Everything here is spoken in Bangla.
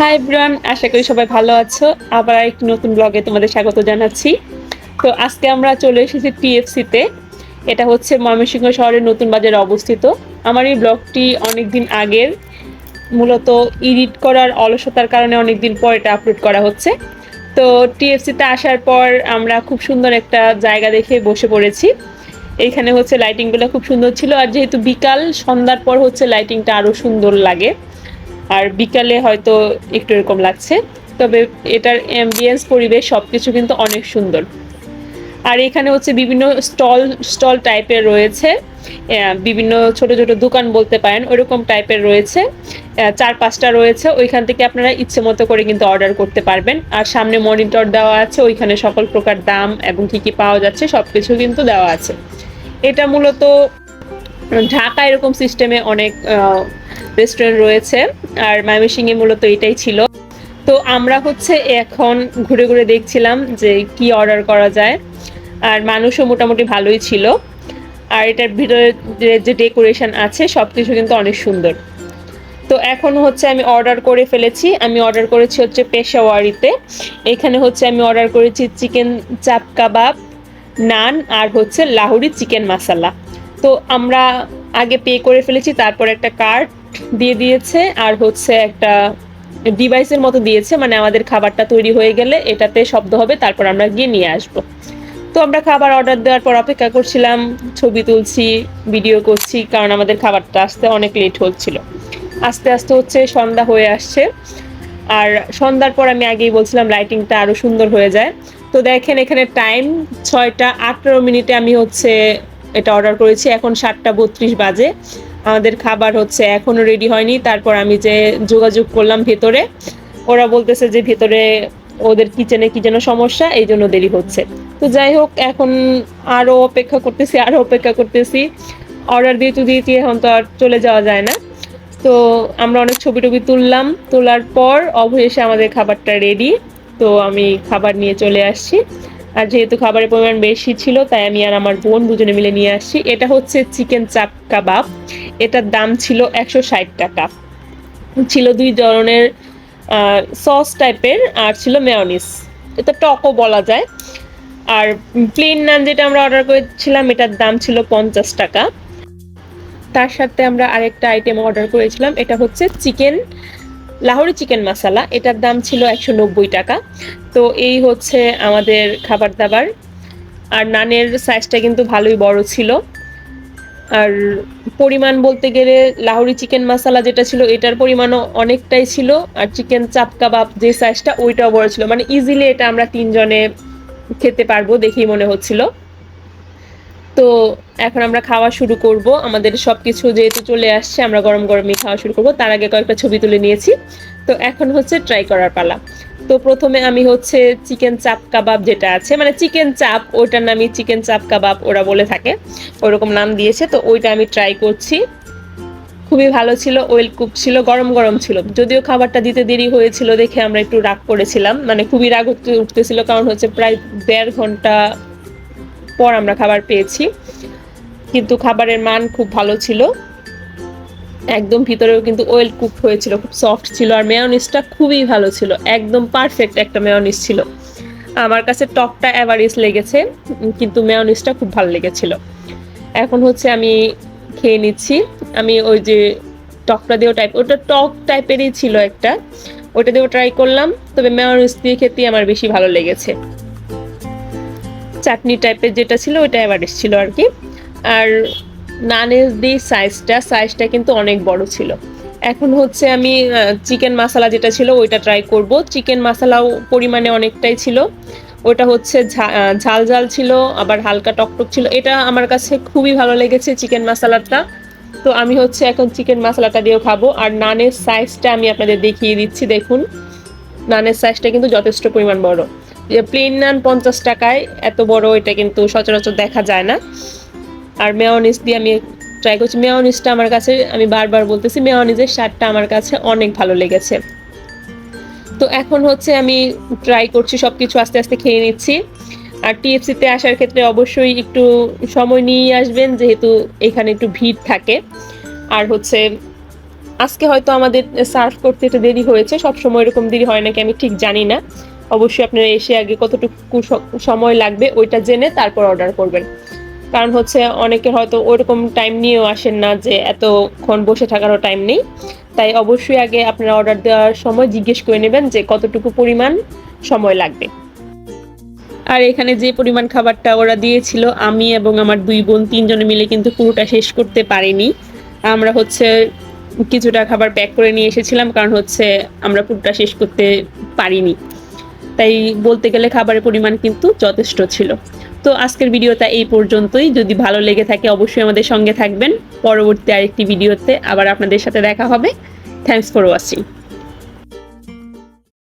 হাই ব্রান আশা করি সবাই ভালো আছো। আবার একটি নতুন ব্লগে তোমাদের স্বাগত জানাচ্ছি। তো আজকে আমরা চলে এসেছি টিএফসিতে এটা হচ্ছে ময়মনসিংহ শহরের নতুন বাজারে অবস্থিত। আমার এই ব্লগটি অনেক দিন আগের। মূলত এডিট করার অলসতার কারণে অনেক দিন পর এটা আপলোড করা হচ্ছে। তো টিএফসিতে আসার পর আমরা খুব সুন্দর একটা জায়গা দেখে বসে পড়েছি। এইখানে হচ্ছে লাইটিংগুলো খুব সুন্দর ছিল। আর যেহেতু বিকাল, সন্ধ্যার পর হচ্ছে লাইটিংটা আরও সুন্দর লাগে। আর বিকালে হয়তো একটু এরকম লাগছে। তবে এটার অ্যাম্বিয়েন্স পরিবেশ সব কিছু কিন্তু অনেক সুন্দর। আর এখানে হচ্ছে বিভিন্ন স্টল স্টল টাইপের রয়েছে। বিভিন্ন ছোট ছোট দোকান বলতে পারেন ওইরকম টাইপের রয়েছে। চার পাঁচটা রয়েছে। ওইখান থেকে আপনারা ইচ্ছে মতো করে কিন্তু অর্ডার করতে পারবেন। আর সামনে মনিটর দেওয়া আছে। ওইখানে সকল প্রকার দাম এবং কী কী পাওয়া যাচ্ছে সব কিছু কিন্তু দেওয়া আছে। এটা মূলত ঢাকা এরকম সিস্টেমে অনেক রেস্টুরেন্ট রয়েছে, আর ময়মনসিংহে মূলত এটাই ছিল। তো আমরা হচ্ছে এখন ঘুরে ঘুরে দেখছিলাম যে কি অর্ডার করা যায়, আর মানুষও মোটামুটি ভালোই ছিল। আর এটার ভিতরে যে- ডেকোরেশন আছে সব কিছু কিন্তু অনেক সুন্দর। তো এখন হচ্ছে আমি অর্ডার করে ফেলেছি। আমি অর্ডার করেছি হচ্ছে পেশাওয়ারিতে এখানে হচ্ছে আমি অর্ডার করেছি চিকেন চাপ কাবাব নান আর হচ্ছে লাহোরি চিকেন মশালা তো আমরা আগে পে করে ফেলেছি, তারপর একটা কার্ড দিয়ে দিয়েছে আর হচ্ছে একটা ডিভাইসের মতো দিয়েছে মানে আমাদের খাবারটা তৈরি হয়ে গেলে এটাতে শব্দ হবে, তারপর আমরা গিয়ে নিয়ে আসব। তো আমরা খাবার অর্ডার দেওয়ার পর অপেক্ষা করছিলাম, ছবি তুলছি ভিডিও করছি, কারণ আমাদের খাবারটা আসতে অনেক লেট হচ্ছিল। আস্তে আস্তে হচ্ছে সন্ধ্যা হয়ে আসছে। আর সন্ধ্যার পর আমি আগেই বলছিলাম লাইটিংটা আরও সুন্দর হয়ে যায়। তো দেখেন এখানে টাইম ছয়টা আঠেরো মিনিটে আমি হচ্ছে এটা অর্ডার করেছি, এখন সাতটা বত্রিশ বাজে। আমাদের খাবার হচ্ছে এখনও রেডি হয়নি। তারপর আমি যে যোগাযোগ করলাম ভেতরে, ওরা বলতেছে যে ভেতরে ওদের কিচেনে কি যেন সমস্যা, এই জন্য দেরি হচ্ছে। তো যাই হোক, এখন আরও অপেক্ষা করতেছি আরও অপেক্ষা করতেছি। অর্ডার দিয়ে তো দিয়েছি, এখন তো আর চলে যাওয়া যায় না। তো আমরা অনেক ছবি টবি তুললাম, তোলার পর অবশেষে আমাদের খাবারটা রেডি তো আমি খাবার নিয়ে চলে আসছি। আর যেহেতু খাবারের পরিমাণ বেশি ছিল, তাই আমি আর আমার বোন দুজনে মিলে নিয়ে আসছি। এটা হচ্ছে চিকেন চাপ কাবাব। এটার দাম ছিল একশো ষাট টাকা। ছিল দুই ধরনের সস টাইপের আর ছিল মেয়নিস এটা টকও বলা যায়। আর প্লেন নান যেটা আমরা অর্ডার করেছিলাম, এটার দাম ছিল পঞ্চাশ টাকা। তার সাথে আমরা আরেকটা আইটেম অর্ডার করেছিলাম, এটা হচ্ছে চিকেন, লাহোরি চিকেন মশালা। এটার দাম ছিল একশো নব্বই টাকা। তো এই হচ্ছে আমাদের খাবার দাবার। আর নানের সাইজটা কিন্তু ভালোই বড় ছিল। আর পরিমাণ বলতে গেলে লাহোরি চিকেন মশালা যেটা ছিল, এটার পরিমাণও অনেকটাই ছিল। আর চিকেন চাপ কাবাব যে সাইজটা ওইটাও বড় ছিল। মানে ইজিলি এটা আমরা তিনজনে খেতে পারব দেখেই মনে হচ্ছিল। তো এখন আমরা খাওয়া শুরু করব। আমাদের সব কিছু যেহেতু চলে আসছে, আমরা গরম গরমই খাওয়া শুরু করব। তার আগে কয়েকটা ছবি তুলে নিয়েছি। তো এখন হচ্ছে ট্রাই করার পালা। তো প্রথমে আমি হচ্ছে চিকেন চাপ কাবাব যেটা আছে মানে চিকেন চাপ, ওইটার নামই চিকেন চাপ কাবাব ওরা বলে থাকে, ওরকম নাম দিয়েছে, তো ওইটা আমি ট্রাই করছি। খুবই ভালো ছিল ওয়েল কুক ছিল, গরম গরম ছিল। যদিও খাবারটা দিতে দেরি হয়েছিল দেখে আমরা একটু রাগ করেছিলাম মানে খুবই রাগ উঠতে উঠতেছিল, কারণ হচ্ছে প্রায় দেড় ঘণ্টা পর আমরা খাবার পেয়েছি। কিন্তু খাবারের মান খুব ভালো ছিল। একদম ভিতরেও কিন্তু ওয়েল কুক হয়েছিল, খুব সফট ছিল আর মেয়নিসটা খুবই ভালো ছিল, একদম পারফেক্ট একটা মেয়নিস ছিল। আমার কাছে টকটা অ্যাভারেজ লেগেছে, কিন্তু মেয়নিসটা খুব ভালো লেগেছিল। এখন হচ্ছে আমি খেয়ে নিচ্ছি, আমি ওই যে টকটা দিয়েও টাইপ ওটা টক টাইপেরই ছিল একটা, ওটা দিয়েও ট্রাই করলাম, তবে মেয়নিস দিয়ে খেতে আমার বেশি ভালো লেগেছে। চাটনি টাইপের যেটা ছিল, ওইটা এভারেজ ছিল আর কি। আর নানের দি সাইজটা সাইজটা কিন্তু অনেক বড় ছিল। এখন হচ্ছে আমি চিকেন মশলা যেটা ছিল ওইটা ট্রাই করব। চিকেন মশলাও পরিমাণে অনেকটাই ছিল। ওটা হচ্ছে ঝাল ঝাল ছিল, আবার হালকা টকটক ছিল। এটা আমার কাছে খুবই ভালো লেগেছে চিকেন মশলাটা তো আমি হচ্ছে এখন চিকেন মশলাটা দিয়েও খাব। আর নানের সাইজটা আমি আপনাদের দেখিয়ে দিচ্ছি, দেখুন। নানের সাইজটা কিন্তু যথেষ্ট পরিমাণ বড়। যে প্লেন নান পঞ্চাশ টাকায়, এত বড় এটা কিন্তু সচরাচর দেখা যায় না। আর মেয়নিস দিয়ে আমি ট্রাই করছি। মেয়নিসটা আমার কাছে, আমি বারবার বলতেছি মেয়নিসের স্বাদটা আমার কাছে অনেক ভালো লেগেছে। তো এখন হচ্ছে আমি ট্রাই করছি সব কিছু আস্তে আস্তে খেয়ে নিচ্ছি। আর টিএফসিতে আসার ক্ষেত্রে অবশ্যই একটু সময় নিয়ে আসবেন, যেহেতু এখানে একটু ভিড় থাকে। আর হচ্ছে, আজকে হয়তো আমাদের সার্ভ করতে একটু দেরি হয়েছে সব সময় এরকম দেরি হয় নাকি আমি ঠিক জানি না। অবশ্যই আপনারা এসে আগে কতটুকু সময় লাগবে, ওইটা জেনে তারপর অর্ডার করবেন। কারণ হচ্ছে অনেকের হয়তো ওইরকম টাইম নিয়েও আসেন না যে এতক্ষণ বসে থাকারও টাইম নেই। তাই অবশ্যই আগে আপনারা অর্ডার দেওয়ার সময় জিজ্ঞেস করে নেবেন যে কতটুকু পরিমাণ সময় লাগবে। আর এখানে যে পরিমাণ খাবারটা ওরা দিয়েছিল, আমি এবং আমার দুই বোন তিনজনে মিলে কিন্তু পুরোটা শেষ করতে পারিনি। আমরা হচ্ছে কিছুটা খাবার প্যাক করে নিয়ে এসেছিলাম, কারণ হচ্ছে আমরা পুরোটা শেষ করতে পারিনি। তাই বলতে গেলে খাবারের পরিমাণ কিন্তু যথেষ্ট ছিল। তো আজকের ভিডিওটা এই পর্যন্তই। যদি ভালো লেগে থাকে অবশ্যই আমাদের সঙ্গে থাকবেন। পরবর্তী আরেকটি ভিডিওতে আবার আপনাদের সাথে দেখা হবে। Thanks for watching